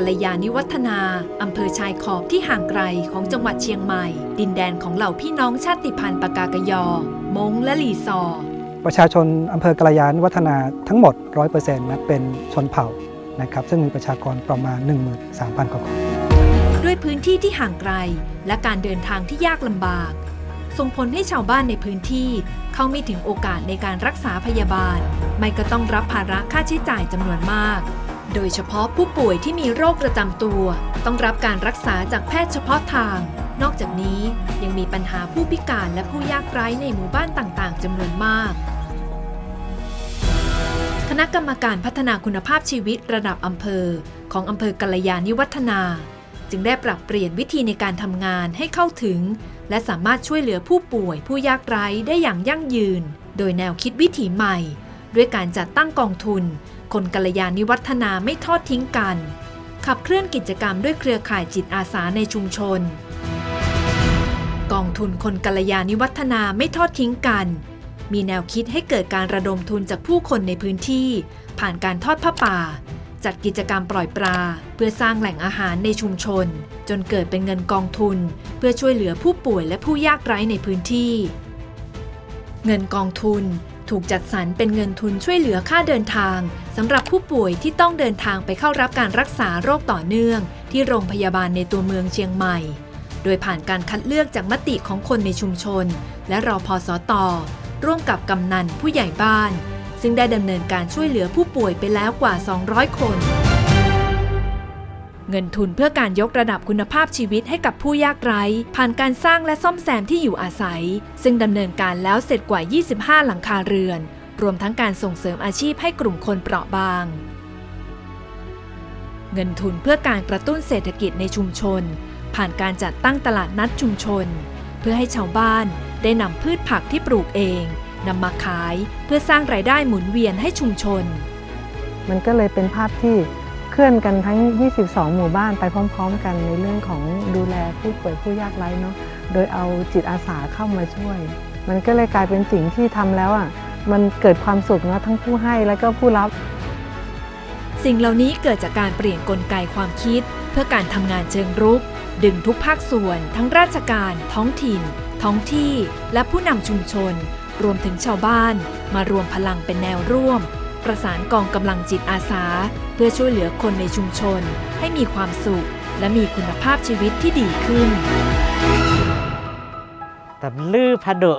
กัลยาณิวัฒนา อำเภอชายขอบที่ห่างไกลของจังหวัดเชียงใหม่ ดินแดนของเหล่าพี่น้องชาติพันธุ์ปากากยอ มงและหลีซอ ประชาชนอำเภอกระยานิวัฒนาทั้งหมด 100%นะเป็นชนเผ่านะครับซึ่งมีประชากรประมาณ 13,000กว่าคนด้วยพื้นที่ที่ห่างไกล และการเดินทางที่ยากลำบากส่งผลให้ชาวบ้านในพื้นที่เข้าไม่ถึงโอกาสในการรักษาพยาบาล ไม่ก็ต้องรับภาระค่าใช้จ่ายจำนวนมาก โดยเฉพาะผู้ป่วยที่มีโรคประจำตัว ต้องรับการรักษาจากแพทย์เฉพาะทาง นอกจากนี้ยังมีปัญหาผู้พิการและผู้ยากไร้ในหมู่บ้านต่างๆจำนวนมาก คณะกรรมการพัฒนาคุณภาพชีวิตระดับอำเภอ ของอำเภอกัลยาณิวัฒนา จึงได้ปรับเปลี่ยนวิธีในการทำงานให้เข้าถึง และสามารถช่วยเหลือผู้ป่วยผู้ยากไร้ได้อย่างยั่งยืน โดยแนวคิดวิถีใหม่ ด้วยการจัดตั้งกองทุน คนกัลยาณิวัฒนาไม่ทอดทิ้งกัน ขับเคลื่อนกิจกรรมด้วยเครือข่ายจิตอาสาในชุมชน กองทุนคนกัลยาณิวัฒนาไม่ทอดทิ้งกัน มีแนวคิดให้เกิดการระดมทุนจากผู้คนในพื้นที่ ผ่านการทอดผ้าป่า จัดกิจกรรมปล่อยปลา เพื่อสร้างแหล่งอาหารในชุมชน จนเกิดเป็นเงินกองทุน เพื่อช่วยเหลือผู้ป่วยและผู้ยากไร้ในพื้นที่เงินกองทุน ถูกจัดสรรเป็นเงินทุนช่วยเหลือค่าเดินทางสำหรับผู้ป่วยที่ต้องเดินทางไปเข้ารับการรักษาโรคต่อเนื่อง ที่โรงพยาบาลในตัวเมืองเชียงใหม่ โดยผ่านการคัดเลือกจากมติของคนในชุมชน และรอพอสตร่วมกับกำนันผู้ใหญ่บ้าน ซึ่งได้ดำเนินการช่วยเหลือผู้ป่วยไปแล้วกว่า 200 คน เงินทุนเพื่อการยกระดับคุณภาพชีวิตให้กับผู้ยากไร้ ผ่านการสร้างและซ่อมแซมที่อยู่อาศัย ซึ่งดำเนินการแล้วเสร็จกว่า 25 หลังคาเรือน รวมทั้งการส่งเสริมอาชีพให้กลุ่มคนเปราะบาง เงินทุนเพื่อการกระตุ้นเศรษฐกิจในชุมชน ผ่านการจัดตั้งตลาดนัดชุมชน เพื่อให้ชาวบ้านได้นำพืชผักที่ปลูกเองนำมาขายเพื่อสร้างรายได้หมุนเวียนให้ชุมชน มันก็เลยเป็นภาพที่ เคลื่อนกันทั้ง 22 หมู่บ้านไปพร้อม ๆ กันในเรื่องของดูแลผู้ป่วยผู้ยากไร้เนาะโดยเอาจิตอาสาเข้ามาช่วย มันก็เลยกลายเป็นสิ่งที่ทำแล้วอะมันเกิดความสุขนะทั้งผู้ให้แล้วก็ผู้รับ สิ่งเหล่านี้เกิดจากการเปลี่ยนกลไกความคิด เพื่อการทำงานเชิงรุก ดึงทุกภาคส่วน ทั้งราชการ ท้องถิ่น ท้องที่ และผู้นำชุมชน รวมถึงชาวบ้าน มารวมพลังเป็นแนวร่วม ประสานกองกำลังจิตอาสา เพื่อช่วยเหลือคนในชุมชน ให้มีความสุข และมีคุณภาพชีวิตที่ดีขึ้น แต่ลื้อพะเดอ